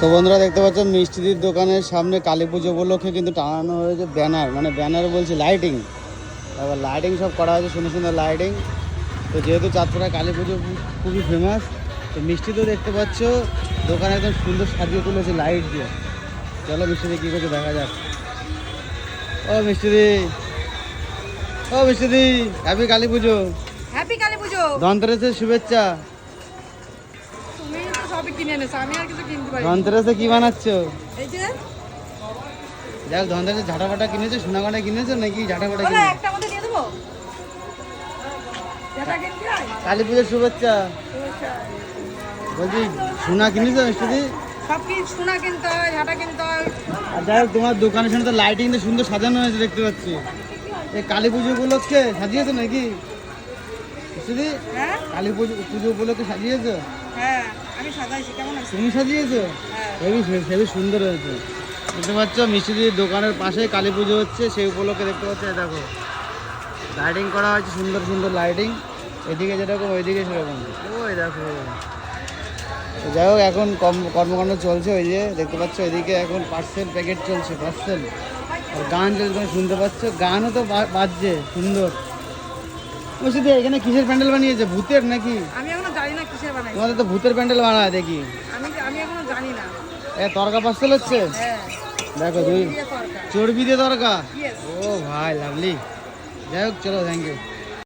তো বন্ধুরা দেখতে পাচ্ছ মিষ্টিদির দোকানের সামনে কালী পুজো উপলক্ষে কিন্তু টানানো হয়েছে ব্যানার। মানে ব্যানার বলছি লাইটিং তারপর লাইটিং সব করা হয়েছে সুন্দর সুন্দর লাইটিং তো যেহেতু চাঁদপাড়া কালী পুজো খুবই ফেমাস তো মিষ্টি তো দেখতে পাচ্ছ দোকানে একদম সুন্দর সাজিয়ে তুলেছে লাইট দিয়ে। চলো মিষ্টিদি কী করছে দেখা যাক। ও মিষ্টিদি ও মিষ্টিদি হ্যাপি কালী পুজো। হ্যাপি কালী পুজো। ধনতেরাসের শুভেচ্ছা। সবই কিনে এনেছো। আমি আর কিছু কিনতে পারি ধনতেরাসে কি বানাচ্ছো? এই যে যাক ধনতেরাসে ঝাঁটা ফাটা কিনেছো সোনাগাটা কিনেছো নাকি ঝাঁটা ফাটা কিনেছো? একটা দিয়ে দেবো? হয় কালী পুজোর শুভেচ্ছা। বলছি সোনা কিনেছো মিষ্টিদি? সব কি সোনা কিনতে হয় ঝাঁটা কিনতে হয়? আর যাই হোক তোমার দোকানের সামনে তো লাইটিং দিয়ে সুন্দর সাজানো হয়েছে দেখতে পাচ্ছি। এই কালী পুজো উপলক্ষে সাজিয়েছো নাকি? মিষ্টিদি হ্যাঁ? কালী পুজো পুজো উপলক্ষে সাজিয়েছো? হ্যাঁ আমি সাজাইছি কেমন আছে? তুমি সাজিয়েছো? হ্যাঁ। হেভি হেভি সুন্দর হয়েছে। দেখতে পাচ্ছ মিষ্টিদির দোকানের পাশে কালী পুজো হচ্ছে সেই উপলক্ষে দেখতে পাচ্ছ দেখো। লাইটিং করা হয়েছে সুন্দর সুন্দর লাইটিং এদিকে যেরকম ওইদিকে সেরকম। ওই দেখো। যাই হোক এখন কর্ম কর্মকাণ্ড চলছে ওই যে দেখতে পাচ্ছ এদিকে এখন পার্সেল প্যাকেট চলছে পার্সেল আর গান চলছে শুনতে পাচ্ছ। গানও তো বাজছে সুন্দর। মিষ্টিদি এখানে কিসের প্যান্ডেল বানিয়েছে? ভূতের নাকি? আমি এখনও জানি না কিসের বানাই তোমাদের তো ভূতের প্যান্ডেল বানায় দেখি। আমি আমি এখনও জানি না। এ তরকা পার্সেল হচ্ছে? হ্যাঁ। দেখো দুই চর্বি দিয়ে তরকা। ও ভাই লাভলি যাই হোক চলো থ্যাংক ইউ